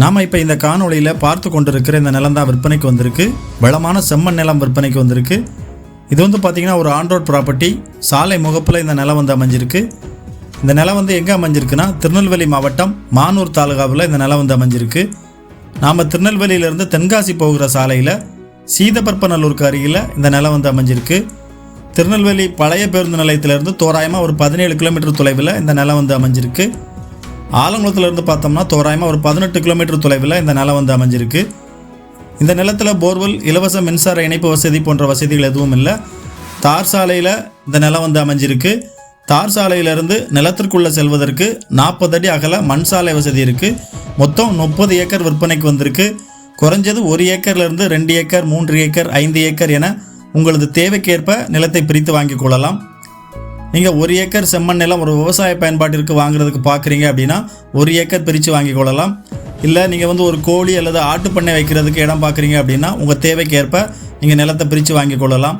நாம் இப்போ இந்த காணொளியில் பார்த்து கொண்டிருக்கிற இந்த நிலம் தான் விற்பனைக்கு வந்திருக்கு. வளமான செம்மண் நிலம் விற்பனைக்கு வந்திருக்கு. இது வந்து பார்த்திங்கன்னா ஒரு ஆண்ட்ரோட் ப்ராப்பர்ட்டி சாலை முகப்பில் இந்த நிலம் வந்து அமைஞ்சிருக்கு. இந்த நிலம் வந்து எங்கே அமைஞ்சிருக்குன்னா திருநெல்வேலி மாவட்டம் மானூர் தாலுகாவில் இந்த நிலம் வந்து அமைஞ்சிருக்கு. நாம் திருநெல்வேலியிலேருந்து தென்காசி போகிற சாலையில் சீதப்பற்பநல்லூருக்கு அருகில் இந்த நிலம் வந்து அமைஞ்சிருக்கு. திருநெல்வேலி பழைய பேருந்து நிலையத்திலிருந்து தோராயமாக ஒரு பதினேழு கிலோமீட்டர் தொலைவில் இந்த நிலம் வந்து அமைஞ்சிருக்கு. ஆலங்குளத்துலேருந்து பார்த்தோம்னா தோராயமாக ஒரு பதினெட்டு கிலோமீட்டர் தொலைவில் இந்த நிலம் வந்து அமைஞ்சிருக்கு. இந்த நிலத்தில் போர்வெல் இலவச மின்சார இணைப்பு வசதி போன்ற வசதிகள் எதுவும் இல்லை. தார் சாலையில் இந்த நிலம் வந்து அமைஞ்சிருக்கு. தார் சாலையிலிருந்து நிலத்திற்குள்ளே செல்வதற்கு நாற்பது அடி அகல மண் சாலை வசதி இருக்குது மொத்தம் முப்பது ஏக்கர் விற்பனைக்கு வந்திருக்கு. குறைஞ்சது ஒரு ஏக்கர்லேருந்து ரெண்டு ஏக்கர் மூன்று ஏக்கர் ஐந்து ஏக்கர் என உங்களது தேவைக்கேற்ப நிலத்தை பிரித்து வாங்கிக் கொள்ளலாம். நீங்கள் ஒரு ஏக்கர் செம்மண் நிலம் ஒரு விவசாய பயன்பாட்டிற்கு வாங்குறதுக்கு பார்க்குறீங்க அப்படின்னா ஒரு ஏக்கர் பிரித்து வாங்கிக் கொள்ளலாம். இல்லை நீங்கள் வந்து ஒரு கோழி அல்லது ஆட்டு பண்ணை வைக்கிறதுக்கு இடம் பார்க்குறீங்க அப்படின்னா உங்கள் தேவைக்கேற்ப நீங்கள் நிலத்தை பிரித்து வாங்கிக் கொள்ளலாம்.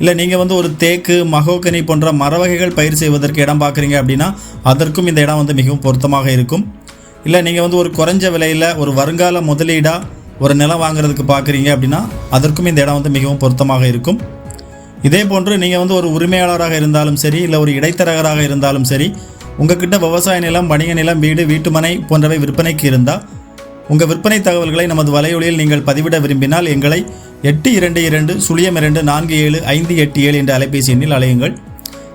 இல்லை நீங்கள் வந்து ஒரு தேக்கு மகோகனி போன்ற மர வகைகள் பயிர் செய்வதற்கு இடம் பார்க்குறீங்க அப்படின்னா அதற்கும் இந்த இடம் வந்து மிகவும் பொருத்தமாக இருக்கும். இல்லை நீங்கள் வந்து ஒரு குறைஞ்ச விலையில் ஒரு வருங்கால முதலீடாக ஒரு நிலம் வாங்குறதுக்கு பார்க்குறீங்க அப்படின்னா அதற்கும் இந்த இடம் வந்து மிகவும் பொருத்தமாக இருக்கும். இதே போன்று நீங்கள் வந்து ஒரு உரிமையாளராக இருந்தாலும் சரி இல்லை ஒரு இடைத்தரகராக இருந்தாலும் சரி உங்ககிட்ட விவசாய நிலம் வணிக நிலம் வீடு வீட்டுமனை போன்றவை விற்பனைக்கு இருந்தால் உங்கள் விற்பனை தகவல்களை நமது வலையொலியில் நீங்கள் பதிவிட விரும்பினால் எங்களை எட்டு இரண்டு இரண்டு சுழியம் இரண்டு நான்கு ஏழு ஐந்து எட்டு ஏழு என்ற அலைபேசி எண்ணில் அலையுங்கள்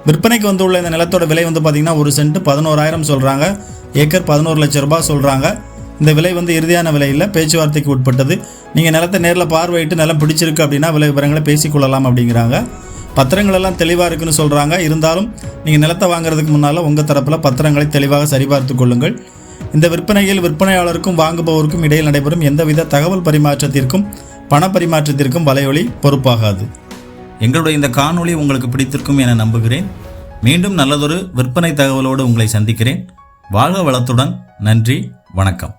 விற்பனைக்கு வந்துள்ள இந்த நிலத்தோட விலை வந்து பார்த்திங்கன்னா ஒரு சென்ட் பதினோராயிரம் சொல்கிறாங்க ஏக்கர் பதினோரு லட்ச ரூபாய் சொல்கிறாங்க இந்த விலை வந்து இறுதியான விலையில் பேச்சுவார்த்தைக்கு உட்பட்டது. நீங்கள் நிலத்தை நேரில் பார்வையிட்டு நிலம் பிடிச்சிருக்கு அப்படின்னா விலை விவரங்களை பேசிக்கொள்ளலாம் அப்படிங்கிறாங்க. பத்திரங்கள் எல்லாம் தெளிவாக இருக்குன்னு சொல்கிறாங்க இருந்தாலும் நீங்கள் நிலத்தை வாங்குறதுக்கு முன்னால் உங்கள் தரப்பில் பத்திரங்களை தெளிவாக சரிபார்த்து கொள்ளுங்கள். இந்த விற்பனையில் விற்பனையாளருக்கும் வாங்குபவருக்கும் இடையில் நடைபெறும் எந்தவித தகவல் பரிமாற்றத்திற்கும் பண பரிமாற்றத்திற்கும் வலையொலி பொறுப்பாகாது. எங்களுடைய இந்த காணொளி உங்களுக்கு பிடித்திருக்கும் என நம்புகிறேன். மீண்டும் நல்லதொரு விற்பனை தகவலோடு உங்களை சந்திக்கிறேன். வாழ்க வளத்துடன். நன்றி. வணக்கம்.